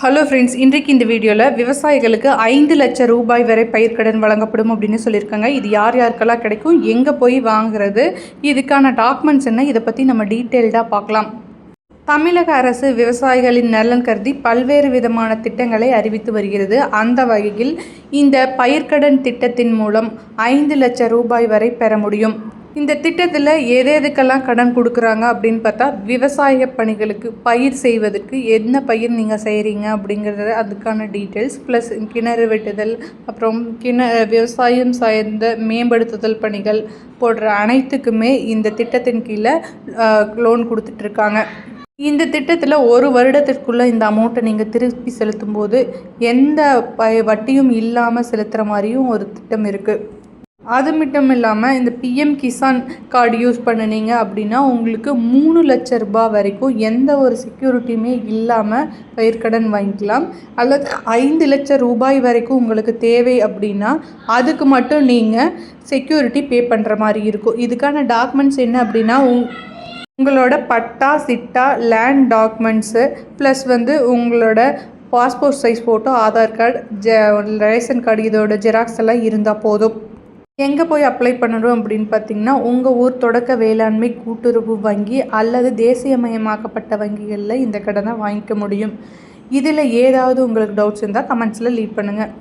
Hello friends இன்றைக்கு இந்த வீடியோவில் விவசாயிகளுக்கு ஐந்து லட்சம் ரூபாய் வரை பயிர்க்கடன் வழங்கப்படும் அப்படின்னு சொல்லியிருக்காங்க. இது யார் யாருக்கெல்லாம் கிடைக்கும்? எங்கே போய் வாங்குறது? இதுக்கான டாக்குமெண்ட்ஸ் என்ன? இதை பற்றி நம்ம டீட்டெயில்டாக பார்க்கலாம். தமிழக அரசு விவசாயிகளின் நலன் கருதி பல்வேறு விதமான திட்டங்களை அறிவித்து வருகிறது. அந்த வகையில் இந்த பயிர்க்கடன் திட்டத்தின் மூலம் ஐந்து லட்சம் ரூபாய் வரை பெற முடியும். இந்த திட்டத்தில் எது எதுக்கெல்லாம் கடன் கொடுக்குறாங்க அப்படின்னு பார்த்தா விவசாய பணிகளுக்கு பயிர் செய்வதற்கு என்ன பயிர் நீங்கள் செய்கிறீங்க அப்படிங்கிறது அதுக்கான டீட்டெயில்ஸ் ப்ளஸ் கிணறு வெட்டுதல் அப்புறம் கிண விவசாயம் சார்ந்த மேம்படுத்துதல் பணிகள் போன்ற அனைத்துக்குமே இந்த திட்டத்தின் கீழே லோன் கொடுத்துட்ருக்காங்க. இந்த திட்டத்தில் ஒரு வருடத்திற்குள்ளே இந்த அமௌண்ட்டை நீங்கள் திருப்பி செலுத்தும் போது எந்த ப வட்டியும் இல்லாமல் செலுத்துகிற மாதிரியும் ஒரு திட்டம் இருக்குது அது மட்டும் இல்லாமல் இந்த பிஎம் கிசான் கார்டு யூஸ் பண்ணினீங்க அப்படின்னா உங்களுக்கு மூணு லட்ச ரூபாய் வரைக்கும் எந்த ஒரு செக்யூரிட்டியுமே இல்லாமல் பயிர்க்கடன் வாங்கிக்கலாம். அல்லது ஐந்து லட்சம் ரூபாய் வரைக்கும் உங்களுக்கு தேவை அப்படின்னா அதுக்கு மட்டும் நீங்கள் செக்யூரிட்டி பே பண்ணுற மாதிரி இருக்கும். இதுக்கான டாக்குமெண்ட்ஸ் என்ன அப்படின்னா உங் உங்களோட patta chitta land documents plus வந்து உங்களோட passport size photo Aadhaar card ஜ ரேஷன் கார்டு இதோட ஜெராக்ஸ் எல்லாம் இருந்தால் போதும். எங்கே போய் அப்ளை பண்ணணும் அப்படின்னு பார்த்தீங்கன்னா உங்கள் ஊர் தொடக்க வேளாண்மை கூட்டுறவு வங்கி அல்லது தேசியமயமாக்கப்பட்ட வங்கிகளில் இந்த கடனை வாங்கிக்க முடியும். இதில் ஏதாவது உங்களுக்கு டவுட்ஸ் இருந்தால் கமெண்ட்ஸில் லீட் பண்ணுங்கள்